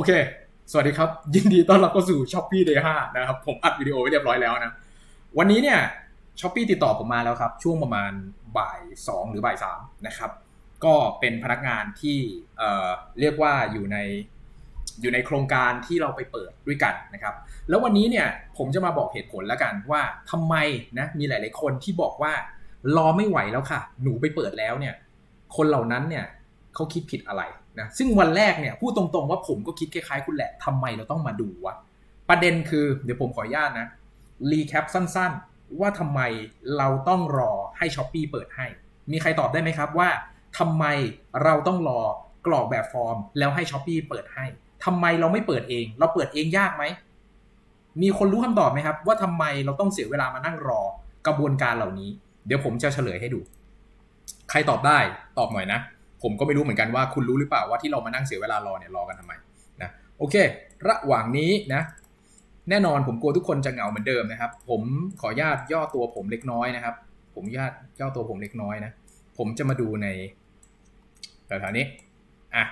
อเค สวัสดีครับ ยินดีต้อนรับเข้าสู่ s h อ p e e Day 5นะครับ ผมอัดวิดีโอไว้เรียบร้อยแล้วนะ วันนี้เนี่ยช้อปปีติดต่อผมมาแล้วครับ ช่วงประมาณบ่าย 2 หรือบ่าย3นะครับ ก็เป็นพนักงานที่เอ่อเรียกว่าอยู่ในอยู่ในโครงการที่เราไปเปิดด้วยกันนะครับ แล้ววันนี้เนี่ยผมจะมาบอกเหตุผลแล้วกันว่าทำไมนะมีหลาย ๆ คนที่บอกว่ารอไม่ไหวแล้วค่ะ หนูไปเปิดแล้วเนี่ย คนเหล่านั้นเนี่ย เขาคิดผิดอะไรนะซึ่งวันแรกเนี่ยพูดตรงๆว่าผมก็คิดคล้ายๆคุณแหละทำไมเราต้องมาดูวะประเด็นคือเดี๋ยวผมขออนุญาตนะรีแคปสั้นๆ ว่าทำไมเราต้องรอให้ช้อปปีเปิดให้ มีใครตอบได้ไหมครับว่าทำไมเราต้องรอกรอกแบบฟอร์ม แล้วให้ช้อปปีเปิดให้ทำไมเราไม่เปิดเอง เราเปิดเองยากไหมมีคนรู้คำตอบไหมครับ ว่าทำไมเราต้องเสียเวลามานั่งรอกระบวนการเหล่านี้ เดี๋ยวผมจะเฉลยให้ดู ใครตอบได้ตอบหน่อยนะ ผมก็ไม่รู้เหมือนกันว่าคุณรู้หรือเปล่าว่าที่เรามานั่งเสียเวลารอเนี่ยรอกันทำไมนะโอเค ระหว่างนี้นะแน่นอนผมกลัวทุกคนจะเหงาเหมือนเดิมนะครับ ผมขออนุญาตย่อตัวผมเล็กน้อยนะครับ ผมญาตย่อตัวผมเล็กน้อยนะผมจะมาดูในแถวๆนี้อะ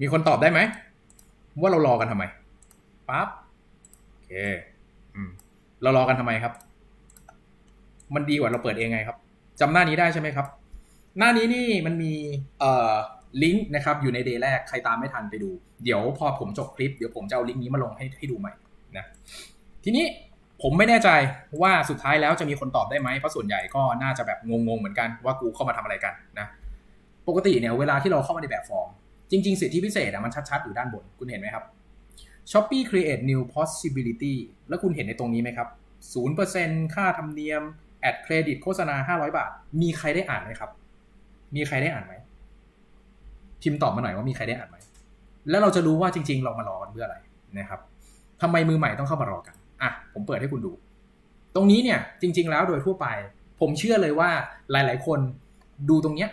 มีคนตอบได้ไหมว่าเรารอกันทำไมปั๊บโอเคอืมเรารอกันทำไมครับ มันดีกว่าเราเปิดเองไงครับจำหน้านี้ได้ใช่ไหมครับ หน้านี้นี่มันมีเอ่อลิงก์นะครับอยู่ในเดย์แรกใครตามไม่ทันไปดู เดี๋ยวพอผมจบคลิปเดี๋ยวผมจะเอาลิงก์นี้มาลงให้ให้ดูใหม่นะทีนี้ผมไม่แน่ใจว่าสุดท้ายแล้วจะมีคนตอบได้ไหมเพราะส่วนใหญ่ก็น่าจะแบบงงๆเหมือนกันว่ากูเข้ามาทำอะไรกันนะปกติเนี่ยเวลาที่เราเข้ามาในแบบฟอร์ม จริง ๆ สิทธิพิเศษอะมันชัดๆอยู่ด้านบนคุณเห็นไหมครับ Shopee create new possibility แล้วคุณเห็นในตรงนี้ไหมครับ 0%ค่าธรรมเนียม แอดเครดิตโฆษณา 500 บาท มีใครได้อ่านไหมครับ มีใครได้อ่านไหมพิมพ์ตอบมาหน่อยว่ามีใครได้อ่านไหมแล้วเราจะรู้ว่าจริง ๆ เรามารอกันเพื่ออะไรนะครับทำไมมือใหม่ต้องเข้ามารอกันอะผมเปิดให้คุณดู ตรงนี้เนี่ย จริง ๆ แล้วโดยทั่วไป ผมเชื่อเลยว่าหลาย ๆ คนดูตรงเนี้ย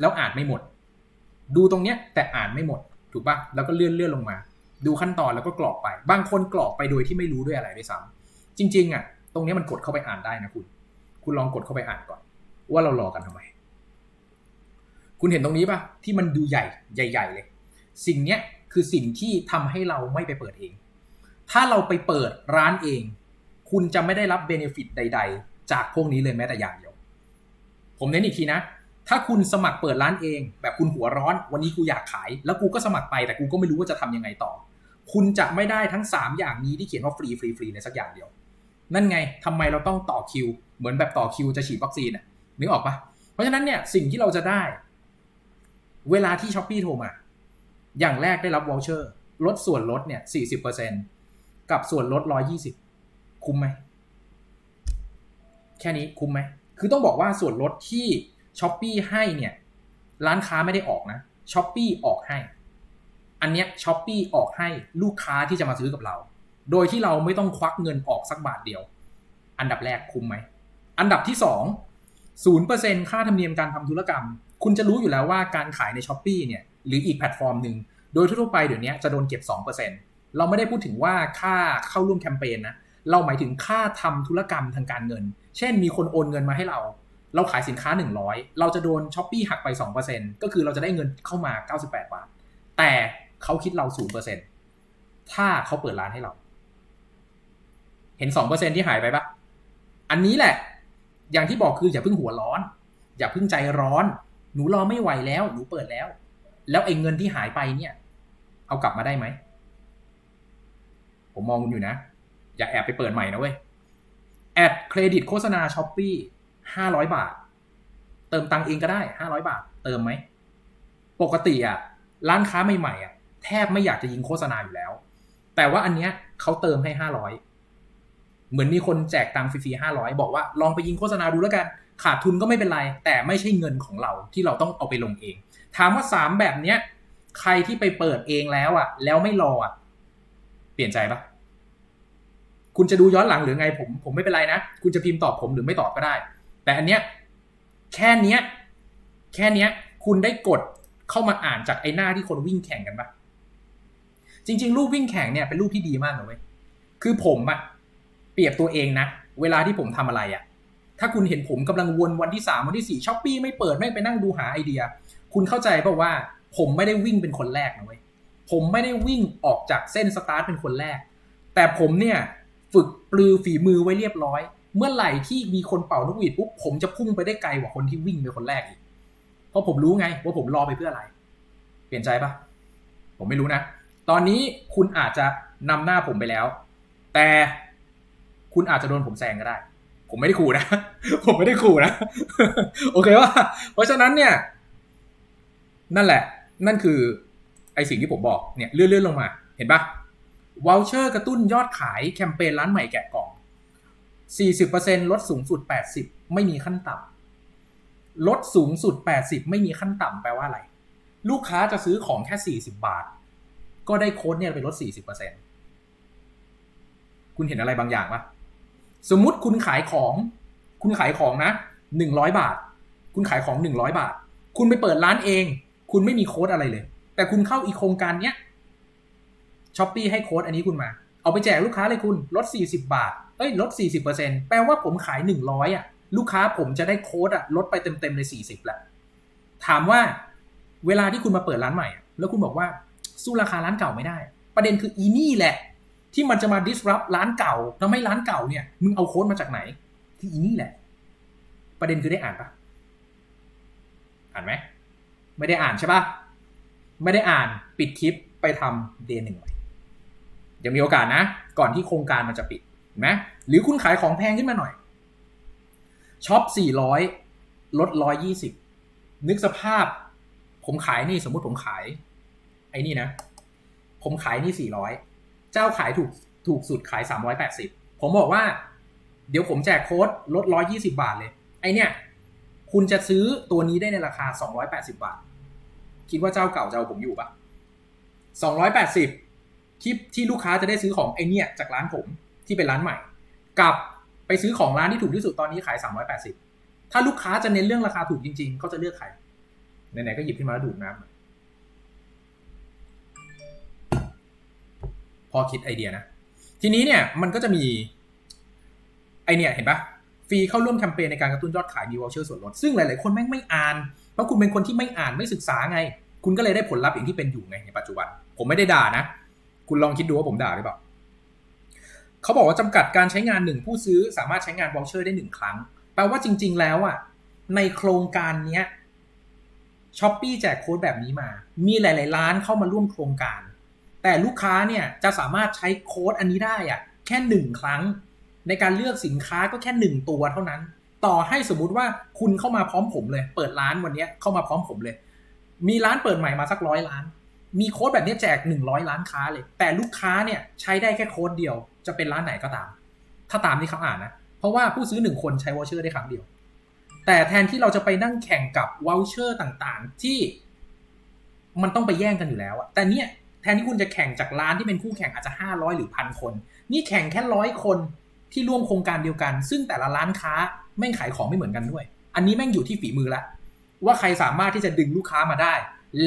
แล้วอ่านไม่หมด ดูตรงเนี้ยแต่อ่านไม่หมด ถูกปะแล้วก็เลื่อนเลื่อนลงมา ดูขั้นตอนแล้วก็กรอกไป บางคนกรอกไปโดยที่ไม่รู้ด้วยอะไรด้วยซ้ำจริง ๆ อะ ตรงนี้มันกดเข้าไปอ่านได้นะคุณ คุณลองกดเข้าไปอ่านก่อน ว่าเรารอกันทำไม คุณเห็นตรงนี้ปะที่มันดูใหญ่ใหญ่ ๆ เลย สิ่งเนี้ยคือสิ่งที่ทำให้เราไม่ไปเปิดเอง ถ้าเราไปเปิดร้านเอง คุณจะไม่ได้รับเบเนฟิตใด ๆ จากพวกนี้เลยแม้แต่อย่างเดียว ผมเน้นอีกทีนะ ถ้าคุณสมัครเปิดร้านเอง แบบคุณหัวร้อน วันนี้กูอยากขาย แล้วกูก็สมัครไปแต่กูก็ไม่รู้ว่าจะทำยังไงต่อ คุณจะไม่ได้ทั้ง 3 อย่างนี้ที่เขียนว่าฟรีฟรีฟรีในสักอย่างเดียว นั่นไงทำไมเราต้องต่อคิว เหมือนแบบต่อคิวจะฉีดวัคซีนนึกออกปะเพราะฉะนั้นเนี่ยสิ่งที่เราจะได้ เวลาที่ช้อปปี้โทรมา อย่างแรกได้รับวอลเชอร์ลดส่วนลดเนี่ย40%กับส่วนลด120คุ้มไหม แค่นี้คุ้มไหม คือต้องบอกว่าส่วนลดที่ช้อปปีให้เนี่ย ร้านค้าไม่ได้ออกนะช้อปปีออกให้ อันเนี้ยช้อปปีออกให้ลูกค้าที่จะมาซื้อกับเรา โดยที่เราไม่ต้องควักเงินออกสักบาทเดียว อันดับแรกคุ้มไหม อันดับที่สองศูนย์เปอร์เซ็นค่าธรรมเนียมการทำธุรกรรม คุณจะรู้อยู่แล้วว่าการขายในช้อปปีเนี่ยหรืออีกแพลตฟอร์มหนึ่งโดยทั่วไปเดี๋ยวนี้จะโดนเก็บ 2%เราไม่ได้พูดถึงว่าค่าเข้าร่วมแคมเปญนะเราหมายถึงค่าทำธุรกรรมทางการเงิน เช่นมีคนโอนเงินมาให้เรา เราขายสินค้า 100 เราจะโดนช้อปปีหักไป 2%ก็คือเราจะได้เงินเข้ามา 98 บาท แต่เขาคิดเรา 0%ถ้าเขาเปิดร้านให้เรา เห็น 2%ที่หายไปปะอันนี้แหละ อย่างที่บอกคืออย่าเพิ่งหัวร้อน อย่าเพิ่งใจร้อน หนูรอไม่ไหวแล้ว หนูเปิดแล้ว แล้วไอ้เงินที่หายไปเนี่ย เอากลับมาได้ไหม ผมมองคุณอยู่นะ อย่าแอบไปเปิดใหม่นะเว้ย แอดเครดิตโฆษณาช้อปปี้ห้าร้อยบาท เติมตังค์เองก็ได้ห้าร้อยบาท เติมไหม ปกติอะ ร้านค้าใหม่ๆอะ แทบไม่อยากจะยิงโฆษณาอยู่แล้ว แต่ว่าอันเนี้ยเขาเติมให้ห้าร้อยเหมือนมีคนแจกตังค์ฟรีๆห้าร้อยบอกว่าลองไปยิงโฆษณาดูแล้วกัน ขาดทุนก็ไม่เป็นไร แต่ไม่ใช่เงินของเราที่เราต้องเอาไปลงเอง ถามว่าสามแบบเนี้ย ใครที่ไปเปิดเองแล้วอะ แล้วไม่รออะ เปลี่ยนใจปะคุณจะดูย้อนหลังหรือไงผม ผมไม่เป็นไรนะ คุณจะพิมพ์ตอบผมหรือไม่ตอบก็ได้ แต่อันเนี้ยแค่เนี้ย แค่เนี้ย คุณได้กดเข้ามาอ่านจากไอ้หน้าที่คนวิ่งแข่งกันปะจริง ๆ รูปวิ่งแข่งเนี่ยเป็นรูปที่ดีมากเลยคือผมอะเปรียบตัวเองนะ เวลาที่ผมทำอะไรอะ ถ้าคุณเห็นผมกำลังวนวันที่สามวันที่สี่ช้อปปี้ไม่เปิดไม่ไปนั่งดูหาไอเดีย คุณเข้าใจเปล่าว่า ผมไม่ได้วิ่งเป็นคนแรกนะเว้ยผผมไม่ได้วิ่งออกจากเส้นสตาร์ทเป็นคนแรก แต่ผมเนี่ยฝึกปลือฝีมือไว้เรียบร้อย เมื่อไหร่ที่มีคนเป่านกหวีดปุ๊บผมจะพุ่งไปได้ไกลกว่าคนที่วิ่งเป็นคนแรกอีกเพราะผมรู้ไงว่าผมรอไปเพื่ออะไร เปลี่ยนใจปะผมไม่รู้นะ ตอนนี้คุณอาจจะนำหน้าผมไปแล้ว แต่คุณอาจจะโดนผมแซงก็ได้ ผมไม่ได้ขู่นะ ผมไม่ได้ขู่นะ โอเคว่า เพราะฉะนั้นเนี่ย นั่นแหละ นั่นคือ ไอสิ่งที่ผมบอก เนี่ยเลื่อนๆลงมา เห็นปะวอลเชอร์กระตุ้นยอดขายแคมเปญร้านใหม่แกะกล่อง 40%ลดสูงสุด 80 ไม่มีขั้นต่ำลดสูงสุด 80 ไม่มีขั้นต่ำแปลว่าอะไร ลูกค้าจะซื้อของแค่ 40 บาท ก็ได้โค้ดเนี่ยไปลด 40%คุณเห็นอะไรบางอย่างปะ สมมุติคุณขายของ คุณขายของนะ100บาท คุณขายของ100บาท คุณไปเปิดร้านเอง คุณไม่มีโค้ดอะไรเลย แต่คุณเข้าอีกโครงการเนี้ยช้อปปีให้โค้ดอันนี้คุณมา เอาไปแจกลูกค้าเลยคุณลด40บาท เอ้ยลด40%แปลว่าผมขาย100อะ ลูกค้าผมจะได้โค้ดอะลดไปเต็มๆเลย40แหละถามว่าเวลาที่คุณมาเปิดร้านใหม่ แล้วคุณบอกว่าสู้ราคาร้านเก่าไม่ได้ ประเด็นคืออีนี่แหละ ที่มันจะมา disrupt ร้านเก่าทำให้ร้านเก่าเนี่ย มึงเอาโค้ดมาจากไหนคืออีนี่แหละ ประเด็นคือได้อ่านปะอ่านไหม ไม่ได้อ่านใช่ปะไม่ได้อ่านปิดคลิปไปทำเดย์หนึ่งใหม่ยังมีโอกาสนะ ก่อนที่โครงการมันจะปิดนไหมหรือคุณขายของแพงขึ้นมาหน่อยช็อปสี่ร้อยลดร้อยยี่สิบนึกสภาพ ผมขายนี่สมมุติผมขาย ไอ้นี่นะ ผมขายนี่สี่ร้อย เจ้าขายถูกถูกสุดขายสามร้อยแปดสิบผมบอกว่า เดี๋ยวผมแจกโค้ดลดร้อยยี่สิบาทเลย ไอเนี่ย คุณจะซื้อตัวนี้ได้ในราคาสองร้อยแปดสิบาท คิดว่าเจ้าเก่าจะเอาผมอยู่ปะสองร้อยแปที่ที่ลูกค้าจะได้ซื้อของไอเนี่ย จากร้านผมที่เป็นร้านใหม่ กับไปซื้อของร้านที่ถูกที่สุดตอนนี้ขายสามร้อยแปดสิบถ้าลูกค้าจะเน้นเรื่องราคาถูกจริงๆเขาจะเลือกใครไหนๆก็หยิบขึ้นมาแล้วดูดน้ำ พอคิดไอเดียนะ ทีนี้เนี่ยมันก็จะมี ไอเนี่ยเห็นปะฟรีเข้าร่วมแคมเปญในการกระตุ้นยอดขายมีวอลเชอร์ส่วนลดซึ่งหลาย ๆ คนแม่งไม่อ่าน เพราะคุณเป็นคนที่ไม่อ่านไม่ศึกษาไง คุณก็เลยได้ผลลัพธ์อย่างที่เป็นอยู่ไงในปัจจุบัน ผมไม่ได้ด่านะ คุณลองคิดดูว่าผมด่าหรือเปล่าเขาบอกว่าจำกัดการใช้งานหนึ่งผู้ซื้อสามารถใช้งานวอลเชอร์ได้หนึ่งครั้งแปลว่าจริง ๆ แล้วอะในโครงการเนี้ยช้อปปี้แจกโค้ดแบบนี้มา มีหลาย ๆ ร้านเข้ามาร่วมโครงการ แต่ลูกค้าเนี่ยจะสามารถใช้โค้ดอันนี้ได้อะแค่หนึ่งครั้ง ในการเลือกสินค้าก็แค่หนึ่งตัวเท่านั้น ต่อให้สมมุติว่าคุณเข้ามาพร้อมผมเลย เปิดร้านวันนี้เข้ามาพร้อมผมเลย มีร้านเปิดใหม่มาสักร้อยล้าน มีโค้ดแบบนี้แจกหนึ่งร้อยล้านค้าเลย แต่ลูกค้าเนี่ยใช้ได้แค่โค้ดเดียว จะเป็นร้านไหนก็ตาม ถ้าตามที่เขาอ่านนะ เพราะว่าผู้ซื้อหนึ่งคนใช้วอเชอร์ได้ครั้งเดียว แต่แทนที่เราจะไปนั่งแข่งกับวอลเชอร์ต่างๆ ที่มันต้องไปแย่งกันอยู่แล้วอะแต่เนี่ย แทนที่คุณจะแข่งจากร้านที่เป็นคู่แข่งอาจจะ500หรือพันคน นี่แข่งแค่ร้อยคนที่ร่วมโครงการเดียวกัน ซึ่งแต่ละร้านค้าแม่งขายของไม่เหมือนกันด้วย อันนี้แม่งอยู่ที่ฝีมือละว่าใครสามารถที่จะดึงลูกค้ามาได้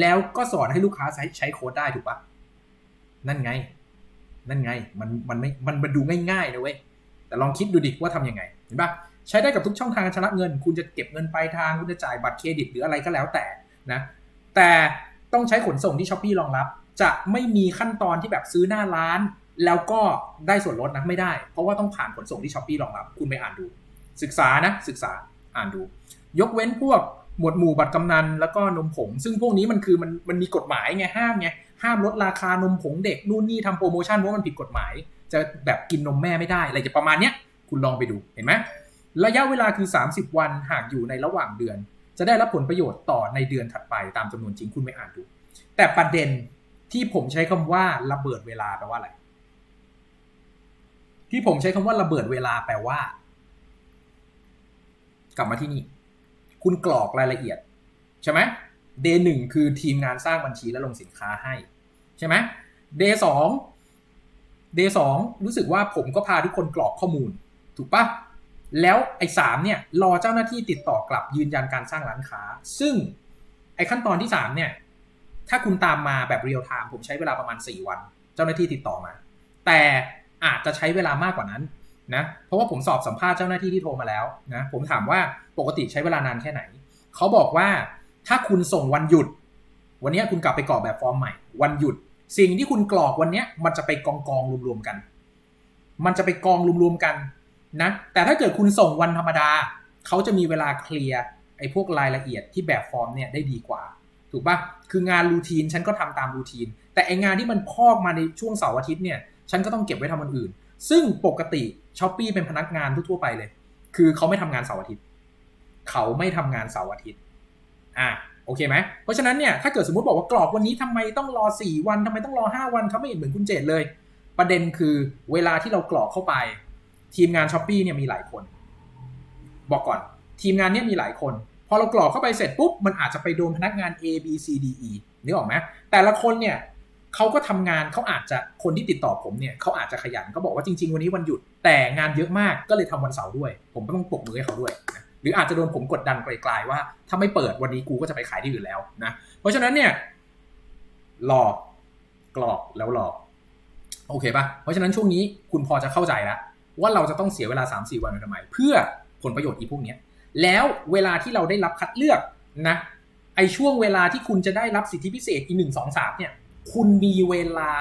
แล้วก็สอนให้ลูกค้าใช้ใช้โค้ดได้ถูกปะนั่นไง นั่นไง มันมันไม่มันมันดูง่ายๆนะเว้ยแต่ลองคิดดูดิว่าทำยังไงเห็นปะใช้ได้กับทุกช่องทางการชำระเงิน คุณจะเก็บเงินปลายทางคุณจะจ่ายบัตรเครดิตหรืออะไรก็แล้วแต่นะ แต่ต้องใช้ขนส่งที่ช้อปปี้รองรับ จะไม่มีขั้นตอนที่แบบซื้อหน้าร้าน แล้วก็ได้ส่วนลดนะไม่ได้ เพราะว่าต้องผ่านขนส่งที่ช้อปปี้รองรับ คุณไปอ่านดู ศึกษานะศึกษาอ่านดู ยกเว้นพวกหมวดหมู่บัตรกำนันแล้วก็นมผง ซึ่งพวกนี้มันคือมันมันมีกฎหมายไงห้ามไงห้ามลดราคานมผงเด็กนู่นนี่ทำโปรโมชั่นเพราะมันผิดกฎหมาย จะแบบกินนมแม่ไม่ได้อะไรจะประมาณเนี้ยคุณลองไปดูเห็นไหมระยะเวลาคือ 30 วันหากอยู่ในระหว่างเดือน จะได้รับผลประโยชน์ต่อในเดือนถัดไปตามจำนวนจริงคุณไปอ่านดู แต่ประเด็น ที่ผมใช้คำว่าระเบิดเวลาแปลว่าอะไร ที่ผมใช้คำว่าระเบิดเวลาแปลว่า กลับมาที่นี่ คุณกรอกรายละเอียด ใช่ไหมเดย์หนึ่งคือทีมงานสร้างบัญชีและลงสินค้าให้ ใช่ไหมเดย์สองเดย์สองรู้สึกว่าผมก็พาทุกคนกรอกข้อมูล ถูกปะแล้วไอ้สามเนี่ย รอเจ้าหน้าที่ติดต่อกลับยืนยันการสร้างร้านค้า ซึ่งไอ้ขั้นตอนที่สามเนี่ย ถ้าคุณตามมาแบบเรียลไทม์ผมใช้เวลาประมาณสี่วัน เจ้าหน้าที่ติดต่อมา แต่อาจจะใช้เวลามากกว่านั้นนะเพราะว่าผมสอบสัมภาษณ์เจ้าหน้าที่ที่โทรมาแล้วนะผมถามว่าปกติใช้เวลานานแค่ไหน เขาบอกว่าถ้าคุณส่งวันหยุด วันนี้คุณกลับไปกรอกแบบฟอร์มใหม่ วันหยุด สิ่งที่คุณกรอกวันนี้มันจะไปกองกองรวมๆกัน มันจะไปกองรวมๆกันนะแต่ถ้าเกิดคุณส่งวันธรรมดา เขาจะมีเวลาเคลียร์ไอ้พวกรายละเอียดที่แบบฟอร์มเนี่ยได้ดีกว่า ถูกปะ คืองานรูทีนฉันก็ทำตามรูทีน แต่ไองานที่มันพอกมาในช่วงเสาร์อาทิตย์เนี่ยฉันก็ต้องเก็บไว้ทำอันอื่น ซึ่งปกติช้อปปีเป็นพนักงานทั่วไปเลย คือเขาไม่ทำงานเสาร์อาทิตย์ เขาไม่ทำงานเสาร์อาทิตย์อะโอเคไหมเพราะฉะนั้นเนี่ยถ้าเกิดสมมติบอกว่ากรอกวันนี้ทำไมต้องรอ 4 วันทำไมต้องรอ 5 วันเขาไม่เห็นเหมือนคุณเจตเลย ประเด็นคือเวลาที่เรากรอกเข้าไป ทีมงานช้อปปีเนี่ยมีหลายคน บอกก่อน ทีมงานเนี่ยมีหลายคน พอเรากรอกเข้าไปเสร็จปุ๊บมันอาจจะไปโดนพนักงาน A B C D E นึกออกไหมแต่ละคนเนี่ยเขาก็ทำงานเขาอาจจะคนที่ติดต่อผมเนี่ยเขาอาจจะขยันเขาบอกว่าจริง ๆ วันนี้วันหยุดแต่งานเยอะมากก็เลยทำวันเสาร์ด้วย ผมก็ต้องปรบมือให้เขาด้วยนะหรืออาจจะโดนผมกดดันไกลๆว่า ถ้าไม่เปิดวันนี้กูก็จะไปขายที่อื่นแล้วนะเพราะฉะนั้นเนี่ยรอกรอกแล้วรอโอเคปะเพราะฉะนั้นช่วงนี้คุณพอจะเข้าใจแล้วว่าเราจะต้องเสียเวลา3 4วันไปทำไมเพื่อผลประโยชน์อีพวกเนี้ย แล้วเวลาที่เราได้รับคัดเลือกนะไอช่วงเวลาที่คุณจะได้รับสิทธิพิเศษอีหนึ่งสองสามเนี่ย คุณมีเวลา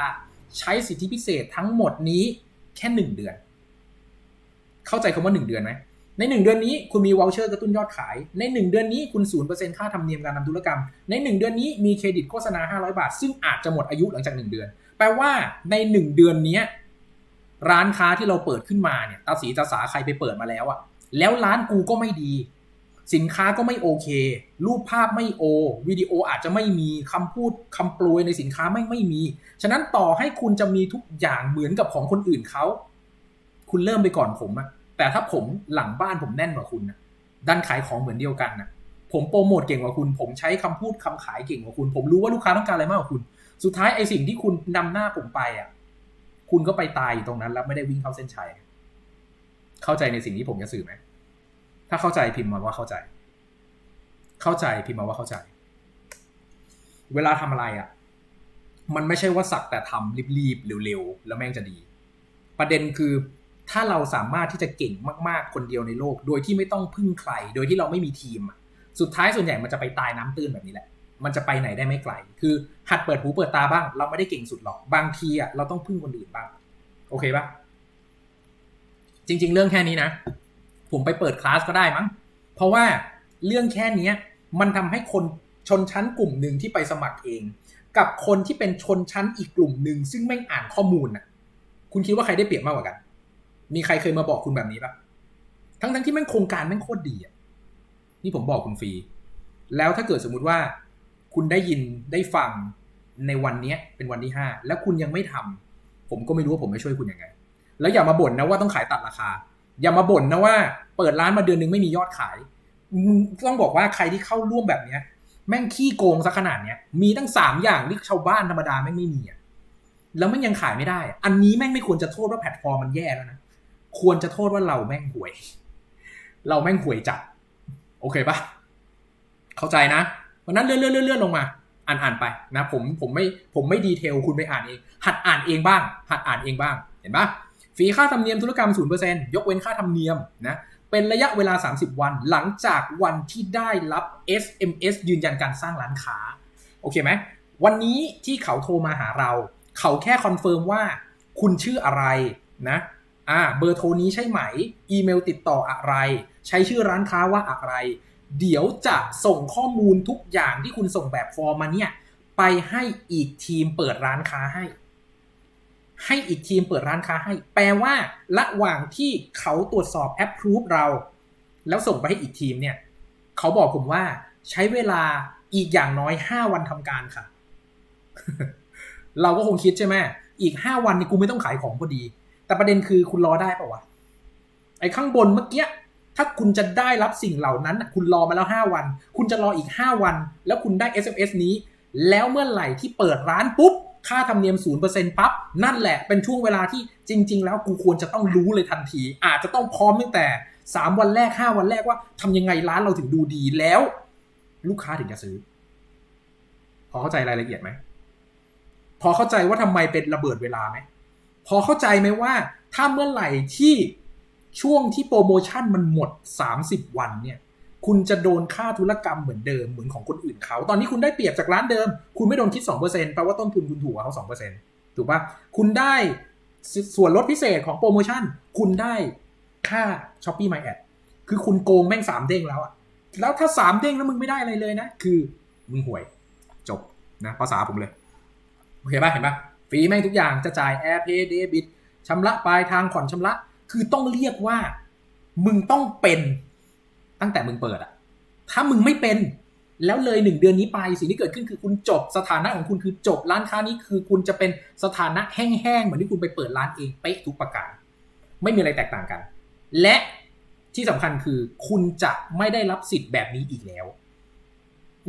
ใช้สิทธิพิเศษทั้งหมดนี้แค่หนึ่งเดือน เข้าใจคำว่าหนึ่งเดือนไหมในหนึ่งเดือนนี้คุณมีวอลเชอร์กระตุ้นยอดขาย ในหนึ่งเดือนนี้คุณศูนย์เปอร์เซ็นค่าธรรมเนียมการทำธุรกรรม ในหนึ่งเดือนนี้มีเครดิตโฆษณา500บาท ซึ่งอาจจะหมดอายุหลังจากหนึ่งเดือน แปลว่าในหนึ่งเดือนนี้ร้านค้าที่เราเปิดขึ้นมาเนี่ยตาสีตาสาใครไปเปิดมาแล้วอะ แล้วร้านกูก็ไม่ดี สินค้าก็ไม่โอเค รูปภาพไม่โอวิดีโออาจจะไม่มีคำพูดคำโปรยในสินค้าไม่ไม่มี ฉะนั้นต่อให้คุณจะมีทุกอย่างเหมือนกับของคนอื่นเขาคุณเริ่มไปก่อนผมอะแต่ถ้าผมหลังบ้านผมแน่นกว่าคุณนะดันขายของเหมือนเดียวกันนะผมโปรโมทเก่งกว่าคุณ ผมใช้คำพูดคำขายเก่งกว่าคุณ ผมรู้ว่าลูกค้าต้องการอะไรมากกว่าคุณ สุดท้ายไอสิ่งที่คุณนำหน้าผมไปอะคุณก็ไปตายอยู่ตรงนั้น แล้วไม่ได้วิ่งเข้าเส้นชัย เข้าใจในสิ่งที่ผมจะสื่อไหม ถ้าเข้าใจพิมพ์มาว่าเข้าใจ เข้าใจพิมพ์มาว่าเข้าใจ เวลาทำอะไรอะ่ะ มันไม่ใช่ว่าสักแต่ทำรีบๆเร็วๆแล้วแม่งจะดี ประเด็นคือถ้าเราสามารถที่จะเก่งมาก ๆ คนเดียวในโลก โดยที่ไม่ต้องพึ่งใคร โดยที่เราไม่มีทีม สุดท้ายส่วนใหญ่มันจะไปตายน้ำตื้นแบบนี้แหละ มันจะไปไหนได้ไม่ไกล คือหัดเปิดหูเปิดตาบ้าง เราไม่ได้เก่งสุดหรอก บางทีอะเราต้องพึ่งคนอื่นบ้าง โอเคปะ จริง ๆ เรื่องแค่นี้นะ ผมไปเปิดคลาสก็ได้มั้ง เพราะว่าเรื่องแค่นี้มันทำให้คนชนชั้นกลุ่มหนึ่งที่ไปสมัครเอง กับคนที่เป็นชนชั้นอีกกลุ่มหนึ่งซึ่งไม่อ่านข้อมูลน่ะ คุณคิดว่าใครได้เปรียบมากกว่ากัน มีใครเคยมาบอกคุณแบบนี้ปะทั้งทั้งๆที่แม่งโครงการแม่งโคตรดีอะนี่ผมบอกคุณฟรี แล้วถ้าเกิดสมมุติว่า คุณได้ยินได้ฟังในวันเนี้ยเป็นวันที่ห้าแล้วคุณยังไม่ทำผมก็ไม่รู้ว่าผมจะช่วยคุณยังไง แล้วอย่ามาบ่นนะว่าต้องขายตัดราคา อย่ามาบ่นนะว่า เปิดร้านมาเดือนหนึงไม่มียอดขาย ต้องบอกว่าใครที่เข้าร่วมแบบเนี้ย แม่งขี้โกงซะขนาดเนี้ย มีตั้งสามอย่างที่ชาวบ้านธรรมดาแม่งไม่มีอะแล้วมันยังขายไม่ได้ อันนี้แม่งไม่ควรจะโทษว่าแพลตฟอร์มมันแย่แล้วนะควรจะโทษว่าเราแม่งห่วย เราแม่งห่วยจัดโอเคปะเข้าใจนะวันนั้นเลื่อนเลื่อนเลื่อนเลื่อนลงมา อ่านอ่านไปนะ ผมผมไม่ผมไม่ดีเทลคุณไปอ่านเอง หัดอ่านเองบ้าง หัดอ่านเองบ้าง เห็นปะ ฟรีค่าธรรมเนียมธุรกรรม 0%ยกเว้นค่าธรรมเนียมนะเป็นระยะเวลา 30 วันหลังจากวันที่ได้รับ SMS ยืนยันการสร้างร้านค้า โอเคไหมวันนี้ที่เขาโทรมาหาเรา เขาแค่คอนเฟิร์มว่าคุณชื่ออะไรนะอ่าเบอร์โทรนี้ใช่ไหม อีเมลติดต่ออะไร ใช้ชื่อร้านค้าว่าอะไร เดี๋ยวจะส่งข้อมูลทุกอย่างที่คุณส่งแบบฟอร์มมาเนี่ย ไปให้อีกทีมเปิดร้านค้าให้ ให้อีกทีมเปิดร้านค้าให้ แปลว่าระหว่างที่เขาตรวจสอบแอปพรูฟเรา แล้วส่งไปให้อีกทีมเนี่ย เขาบอกผมว่าใช้เวลาอีกอย่างน้อย5วันทำการค่ะ เราก็คงคิดใช่ไหมอีก5วันนี่กูไม่ต้องขายของพอดี แต่ประเด็นคือคุณรอได้ปะวะไอ้ข้างบนเมื่อกี้ถ้าคุณจะได้รับสิ่งเหล่านั้นคุณรอมาแล้ว 5 วัน คุณจะรออีก 5 วัน แล้วคุณได้ SMS นี้ แล้วเมื่อไหร่ที่เปิดร้านปุ๊บ ค่าธรรมเนียม0%ปั๊บนั่นแหละเป็นช่วงเวลาที่จริง ๆ แล้วกูควรจะต้องรู้เลยทันที อาจจะต้องพร้อมตั้งแต่3วันแรก5วันแรกว่าทำยังไงร้านเราถึงดูดีแล้ว ลูกค้าถึงจะซื้อ พอเข้าใจรายละเอียดไหมพอเข้าใจว่าทำไมเป็นระเบิดเวลาไหมพอเข้าใจไหมว่า ถ้าเมื่อไหร่ที่ช่วงที่โปรโมชั่นมันหมด 30 วันเนี่ย คุณจะโดนค่าธุรกรรมเหมือนเดิมเหมือนของคนอื่นเขา ตอนนี้คุณได้เปรียบจากร้านเดิม คุณไม่โดนคิด2%แปลว่าต้นทุนคุณถูกกว่าเขา2%ถูกปะคุณได้ส่วนลดพิเศษของโปรโมชั่น คุณได้ค่า s h อ p e e My Ad คือคุณโกงแม่งสามเด้งแล้วอะแล้วถ้าสามเด้งแล้วมึงไม่ได้อะไรเลยนะ คือมึงห่วยจบนะภาษาผมเลย โอเคป่ะเห็นป่ะฟรีแม่งทุกอย่างจะจ่าย AirPay Debit ชำระปลายทางผ่อนชำระ คือต้องเรียกว่า มึงต้องเป็น ตั้งแต่มึงเปิดอะถ้ามึงไม่เป็น แล้วเลยหนึ่งเดือนนี้ไปสิ่งที่เกิดขึ้นคือคุณจบสถานะของคุณคือจบร้านค้านี้คือคุณจะเป็นสถานะแห้งๆเหมือนที่คุณไปเปิดร้านเองเป๊ะทุกประการ ไม่มีอะไรแตกต่างกัน และที่สำคัญคือคุณจะไม่ได้รับสิทธิ์แบบนี้อีกแล้ว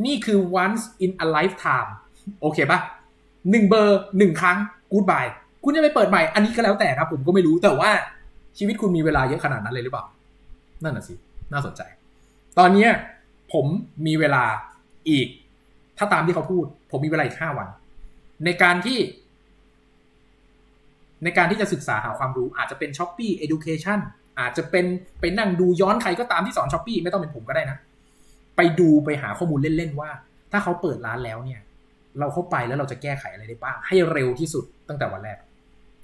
นี่คือ once in a lifetime โอเคปะหนึ่งเบอร์หนึ่งครั้ง goodbye คุณจะไปเปิดใหม่ อันนี้ก็แล้วแต่ครับผมก็ไม่รู้แต่ว่าชีวิตคุณมีเวลาเยอะขนาดนั้นเลยหรือเปล่า นั่นน่ะสิ น่าสนใจ ตอนนี้ผมมีเวลาอีก ถ้าตามที่เขาพูด ผมมีเวลาอีกห้าวัน ในการที่ ในการที่จะศึกษาหาความรู้ อาจจะเป็น s h อ p e e Education อาจจะเป็นไปนั่งดูย้อนใครก็ตามที่สอน s h อ p e e ไม่ต้องเป็นผมก็ได้นะ ไปดูไปหาข้อมูลเล่นๆว่า ถ้าเขาเปิดร้านแล้วเนี่ย เราเข้าไปแล้วเราจะแก้ไขอะไรได้บ้างให้เร็วที่สุดตั้งแต่วันแรก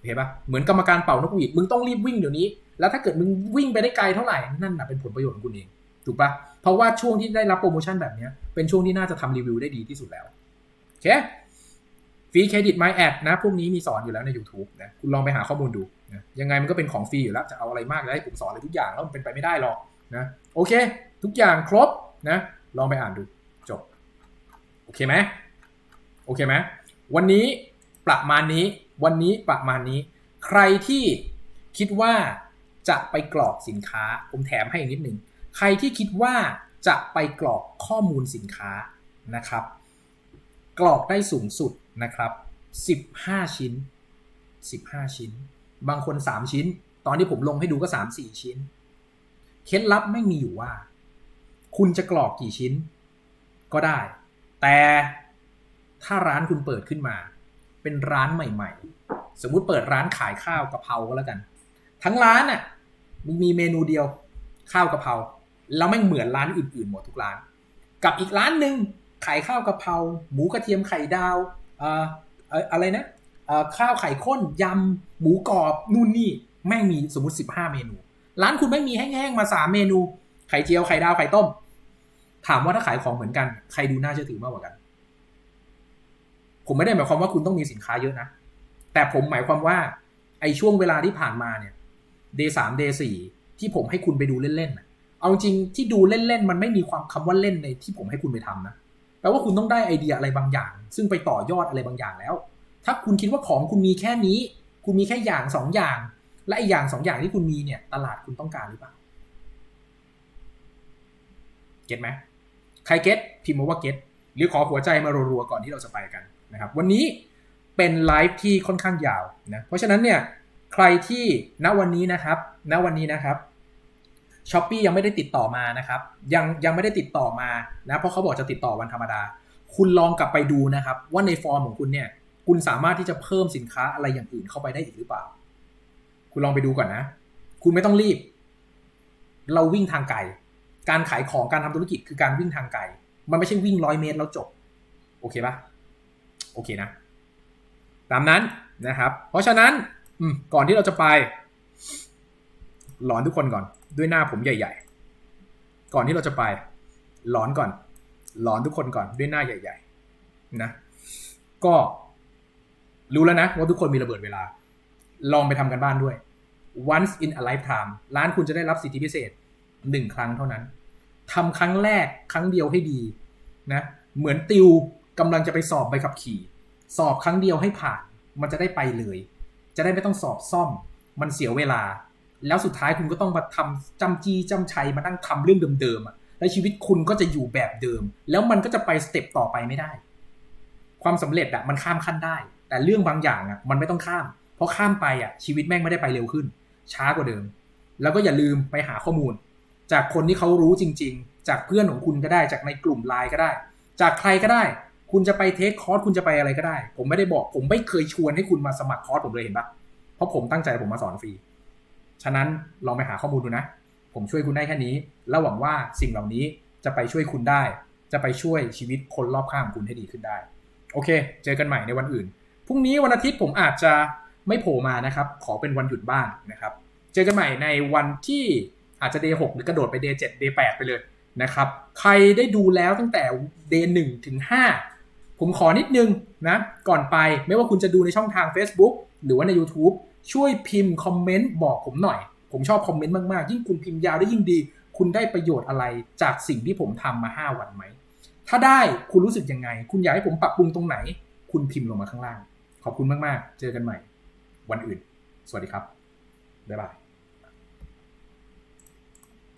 เห็นปะเหมือนกรรมการเป่านกหวีดมึงต้องรีบวิ่งเดี๋ยวนี้ แล้วถ้าเกิดมึงวิ่งไปได้ไกลเท่าไหร่นั่นน่ะเป็นผลประโยชน์ของคุณเอง ถูกปะเพราะว่าช่วงที่ได้รับโปรโมชั่นแบบนี้เป็นช่วงที่น่าจะทำรีวิวได้ดีที่สุดแล้วโอเคฟรีเครดิต My Ad นะ พวกนี้มีสอนอยู่แล้วใน YouTube นะคุณลองไปหาข้อมูลดูนะยังไงมันก็เป็นของฟรีอยู่แล้ว จะเอาอะไรมากแล้วให้ผมสอนอะไรทุกอย่างแล้วมันเป็นไปไม่ได้หรอกนะโอเค ทุกอย่างครบนะลองไปอ่านดูจบ โอเคไหมโอเคไหมวันนี้ประมาณนี้วันนี้ประมาณนี้ ใครที่คิดว่าจะไปกรอกสินค้าผมแถมให้อีกนิดหนึ่ง ใครที่คิดว่าจะไปกรอกข้อมูลสินค้านะครับ กรอกได้สูงสุดนะครับ 15 ชิ้น 15 ชิ้น บางคน 3 ชิ้น ตอนที่ผมลงให้ดูก็ 3 4 ชิ้น เคล็ดลับไม่มีอยู่ว่า คุณจะกรอกกี่ชิ้นก็ได้ แต่ถ้าร้านคุณเปิดขึ้นมา เป็นร้านใหม่ ๆ สมมุติเปิดร้านขายข้าวกะเพราก็แล้วกัน ทั้งร้านน่ะมึงมีเมนูเดียว ข้าวกะเพรา แล้วไม่งเหมือนร้านอื่นๆหมดทุกร้าน กับอีกร้านหนึ่งขายข้าวกะเพราหมูกระเทียมไข่ดาวเอ่ออะไรนะอ่อข้าวไข่ข้นยำหมูกรอบนู่นนี่แม่งมีสมมติ 15 เมนู ร้านคุณไม่มีแห้งๆมา 3 เมนู ไข่เจียวไข่ดาวไข่ต้ม ถามว่าถ้าขายของเหมือนกัน ใครดูน่าเชื่อถือมากกว่ากัน ผมไม่ได้หมายความว่าคุณต้องมีสินค้าเยอะนะ แต่ผมหมายความว่า ไอ้ช่วงเวลาที่ผ่านมาเนี่ย day สาม day สี่ที่ผมให้คุณไปดูเล่นๆ เอาจริงที่ดูเล่นๆมันไม่มีความคำว่าเล่นในที่ผมให้คุณไปทำนะแปลว่าคุณต้องได้ไอเดียอะไรบางอย่าง ซึ่งไปต่อยอดอะไรบางอย่างแล้ว ถ้าคุณคิดว่าของคุณมีแค่นี้ คุณมีแค่อย่างสองอย่าง และไออย่างสองอย่างที่คุณมีเนี่ย ตลาดคุณต้องการหรือเปล่าเก็ตไหมใครเก็ตพิมพ์มาว่าเก็ตหรือขอหัวใจมารัวๆก่อนที่เราจะไปกันนะครับ วันนี้เป็นไลฟ์ที่ค่อนข้างยาวนะเพราะฉะนั้นเนี่ยใครที่ณวันนี้นะครับ ณวันนี้นะครับ ช้อปปียังไม่ได้ติดต่อมานะครับ ยังยังไม่ได้ติดต่อมานะเพราะเขาบอกจะติดต่อวันธรรมดา คุณลองกลับไปดูนะครับ ว่าในฟอร์มของคุณเนี่ย คุณสามารถที่จะเพิ่มสินค้าอะไรอย่างอื่นเข้าไปได้อีกหรือเปล่า คุณลองไปดูก่อนนะ คุณไม่ต้องรีบ เราวิ่งทางไกลการขายของการทำธุรกิจคือการวิ่งทางไกลมันไม่ใช่วิ่งร้อยเมตรแล้วจบ โอเคปะโอเคนะ ตามนั้นนะครับ เพราะฉะนั้นก่อนที่เราจะไป หลอนทุกคนก่อน ด้วยหน้าผมใหญ่ ๆ ก่อนที่เราจะไปหลอนก่อน หลอนทุกคนก่อนด้วยหน้าใหญ่ ๆ นะ ก็รู้แล้วนะว่าทุกคนมีระเบิดเวลา ลองไปทำกันบ้านด้วย once in a lifetime ร้านคุณจะได้รับสิทธิพิเศษหนึ่งครั้งเท่านั้นทำครั้งแรกครั้งเดียวให้ดีนะ เหมือนติวกำลังจะไปสอบใบขับขี่ สอบครั้งเดียวให้ผ่าน มันจะได้ไปเลย จะได้ไม่ต้องสอบซ่อม มันเสียเวลา แล้วสุดท้ายคุณก็ต้องมาทำจำจีจำชัยมานั่งทำเรื่องเดิมๆอะและชีวิตคุณก็จะอยู่แบบเดิม แล้วมันก็จะไปสเต็ปต่อไปไม่ได้ ความสำเร็จอะมันข้ามขั้นได้ แต่เรื่องบางอย่างอะมันไม่ต้องข้าม เพราะข้ามไปอะชีวิตแม่งไม่ได้ไปเร็วขึ้น ช้ากว่าเดิม แล้วก็อย่าลืมไปหาข้อมูล จากคนที่เขารู้จริง ๆ จากเพื่อนของคุณก็ได้ จากในกลุ่มไลน์ก็ได้ จากใครก็ได้ คุณจะไปเทคคอร์สคุณจะไปอะไรก็ได้ ผมไม่ได้บอก ผมไม่เคยชวนให้คุณมาสมัครคอร์สผมเลยเห็นปะเพราะผมตั้งใจผมมาสอนฟรี ฉะนั้นลองไปหาข้อมูลดูนะ ผมช่วยคุณได้แค่นี้ แล้วหวังว่าสิ่งเหล่านี้จะไปช่วยคุณได้ จะไปช่วยชีวิตคนรอบข้างคุณให้ดีขึ้นได้ โอเค เจอกันใหม่ในวันอื่น พรุ่งนี้วันอาทิตย์ผมอาจจะไม่โผล่มานะครับ ขอเป็นวันหยุดบ้างนะครับ เจอกันใหม่ในวันที่อาจจะ day 6หรือกระโดดไป day 7 day 8ไปเลยนะครับ ใครได้ดูแล้วตั้งแต่ day 1ถึง5ผมขอนิดนึงนะ ก่อนไปไม่ว่าคุณจะดูในช่องทาง Facebook หรือว่าใน YouTube ช่วยพิมพ์คอมเมนต์บอกผมหน่อย ผมชอบคอมเมนต์มากๆ ยิ่งคุณพิมพ์ยาวได้ยิ่งดี คุณได้ประโยชน์อะไรจากสิ่งที่ผมทำมา 5 วันไหม ถ้าได้คุณรู้สึกยังไง คุณอยากให้ผมปรับปรุงตรงไหน คุณพิมพ์ลงมาข้างล่าง ขอบคุณมากๆ เจอกันใหม่ วันอื่น สวัสดีครับบ๊ายบาย